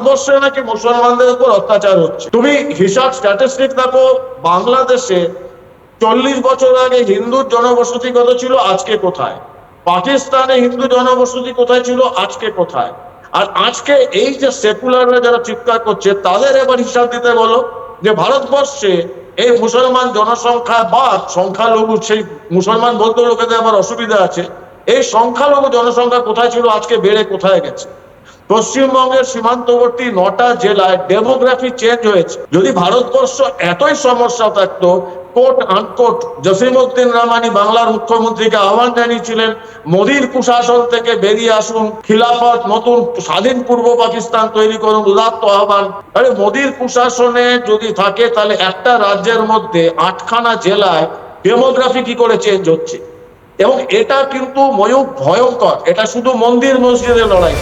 ভারতবর্ষে নাকি মুসলমানদের উপর অত্যাচার হচ্ছে? তুমি হিসাব স্ট্যাটিস্টিক দেখো, বাংলাদেশে চল্লিশ বছর আগে হিন্দুর জনবসতি কত ছিল? আজকে কোথায়? পাকিস্তানে হিন্দু জনবসতি কোথায় ছিল? আজকে কোথায়? আর আজকে এই যে সেকুলাররা যারা চিৎকার করছে, তাদের এবার হিসাব দিতে বলো যে ভারতবর্ষে এই মুসলমান জনসংখ্যা বা সংখ্যালঘু সেই মুসলমান বলতে লোকেদের আবার অসুবিধা আছে। এই সংখ্যালঘু জনসংখ্যা কোথায় ছিল? আজকে বেড়ে কোথায় গেছে? পশ্চিমবঙ্গের সীমান্তবর্তী নটা জেলায় ডেমোগ্রাফি চেঞ্জ হয়েছে। যদি ভারতবর্ষ এতই সমস্যা থাকতো কোট আনকোট জসিমউদ্দিন রহমানি বাংলার মুখ্যমন্ত্রীকে আহ্বান জানিয়েছিলেন, মোদীর কুশাসন থেকে বেরিয়ে আসুন, খিলাফত, নতুন স্বাধীন পূর্ব পাকিস্তান তৈরি করুন, উদাত্ত আহ্বান। আরে মোদীর কুশাসনে যদি থাকে, তাহলে একটা রাজ্যের মধ্যে আটখানা জেলায় ডেমোগ্রাফি কি করে চেঞ্জ হচ্ছে? এবং এটা কিন্তু ময়ূক ভয়ঙ্কর। এটা শুধু মন্দির মসজিদের লড়াই।